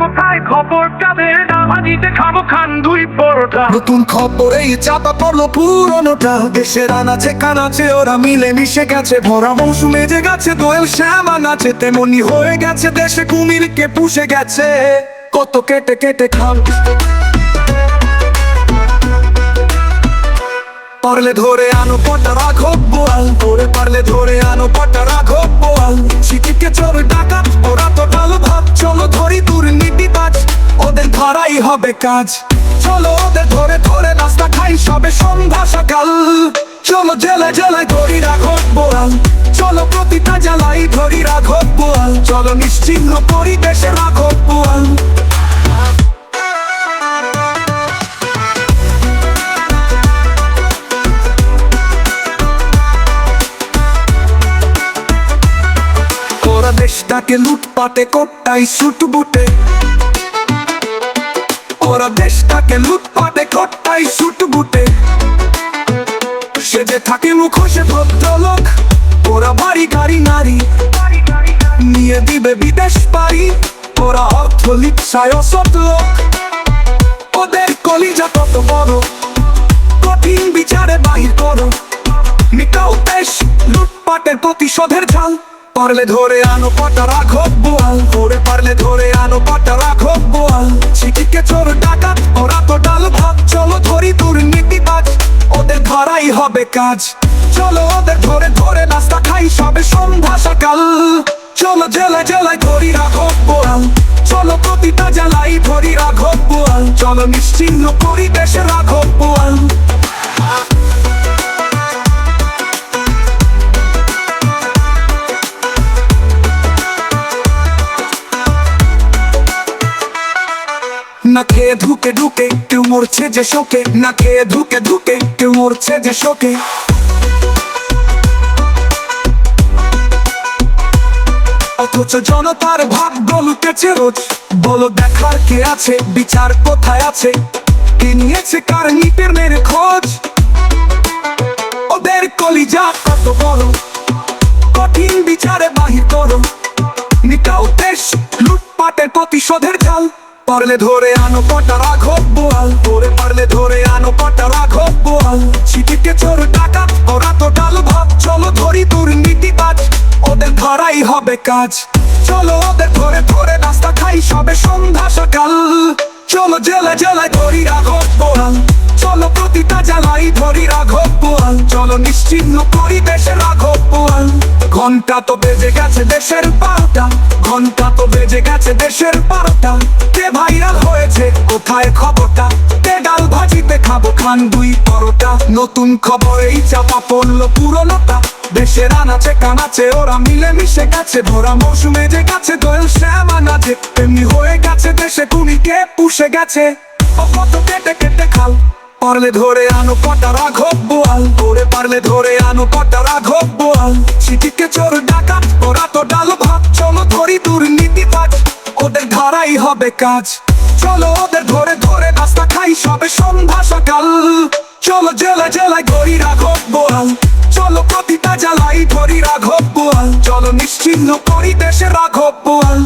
কোথায় খবর যাবে না মাঝিতে খাব খান দুই পরোটা নতুন খবরে চাপা পড়ল পুরনোটা। দেশের আনাচে কানাচে ওরা মিলে মিশে গেছে। ভরা মৌসুমে যে গেছে, দোয়েল শ্যামা নাচে, তেমনি হয়ে গেছে দেশে কুমিরকে পুষে গেছে। কত কেটে কেটে খাল। পারলে ধরে আনো পটা রাখো ধরাই হবে কাজ। চলো ওদের ধরে ধরে নাস্তা খাই, সবে সন্ধ্যা সকাল। চলো জেলায় জেলায় ধরি রাখো বোয়াল। চলো প্রতিটা জেলাই ধরি রাখো বোয়াল। চলো নিশ্চিহ্ন পরিবেশে রাখো বোয়াল। দেশটাকে লুটপাটে কোটাই সুট বুটে ওরা দেশটাকে লুটপাটে কোটাই সুট বুটে। সে যে থাকে মুখোশে ভদ্রলোক, ওরা বাড়ি, গাড়ি, নারী। নিয়ে দিবে বিদেশ পারি ওরা অর্থ লিপসায় অসৎ লোক। ওদের কলিজা কত বড়, কঠিন বিচারে বাহির করো। মিটাও দেশ, লুটপাটের প্রতিশোধের ঝাল। পারলে ধরে আনো পাটা রাখো বোয়াল, ধরে পারলে ধরে আনো পাটা রাখো বোয়াল। কাজ। চলো ওদের ধরে ধরে নাস্তা খাই, সবে সন্ধ্যা সকাল। চলো জেলায় জেলায় ধরি রাঘব বোয়াল। চলো প্রতিটা জেলায় ধরি রাঘব বোয়াল। চলো নিশ্চিন্ন পরিবেশে রাঘব বোয়াল। না খেয়ে ঢুকে, কেউ মরছে যে শোকে। না খেয়ে কেউ মরছে যে শোকে। অথচ জনতার রোজ। বলো দেখার কে আছে, বিচার কোথায় আছে? কে নিয়েছে কার খোঁজ? ওদের কলিজা কত বড়। কঠিন বিচারে বাহির করো। নিটাও দেশ, লুটপাটের প্রতিশোধের পারলে ধরে আনো পটা রাখো বোয়াল, ধরে পারলে ধরে আনো পটা রাখো বোয়াল। সিটিকে চোর টাকা ওরা তো ডাল ভাব চলো ধরি দুর্নীতিবাজ, ওদের ধরাই হবে কাজ। চলো ওদের ধরে ধরে নাস্তা খাই, সবে সন্ধ্যা সকাল। চলো জেলা জেলায় ধরি রাখো বোয়াল। চলো প্রতিটা জ্বালাই ধরি রাঘব বোয়াল। চলো নিশ্চিহ্ন পরিবেশে বোয়াল ঘণ্টা তো বেজে গেছে দেশের পাটা ঘণ্টা তো বেজে গেছে দেশের পাটা কে ভাইরাল হয়েছে, কোথায় খবরটা? কে ডাল ভাজিতে খাব, খান দুই পরোটা। নতুন খবর এই চাপা পড়ল পুরনোটা। দেশের আনাচে কানাচে, ওরা মিলে মিশে গেছে, ভরা মৌসুমে যে গেছে দোয়েল শ্যামা নাচে তেমনি হয়ে গেছে দেশে কুমিকে পুষে গেছে। কত কেটে কেটে খাল, পারলে ধরে আনো কটা রাঘব বোয়াল। ধরে পারলে ধরে আনো কটা রাঘব বোয়াল। ডাল ভাত, চলো ধরি দুর্নীতিবাজ ওদের ধারাই হবে কাজ। চলো ওদের ধরে ধরে রাস্তা খাই, সবে সন্ধ্যা সকাল। চলো জেলা জেলায় ধরি রাঘব বোয়াল চলো প্রতিটা জ্বালাই, ধরি রাঘব বোয়াল চলো নিশ্চিহ্ন করি দেশে রাঘব বোয়াল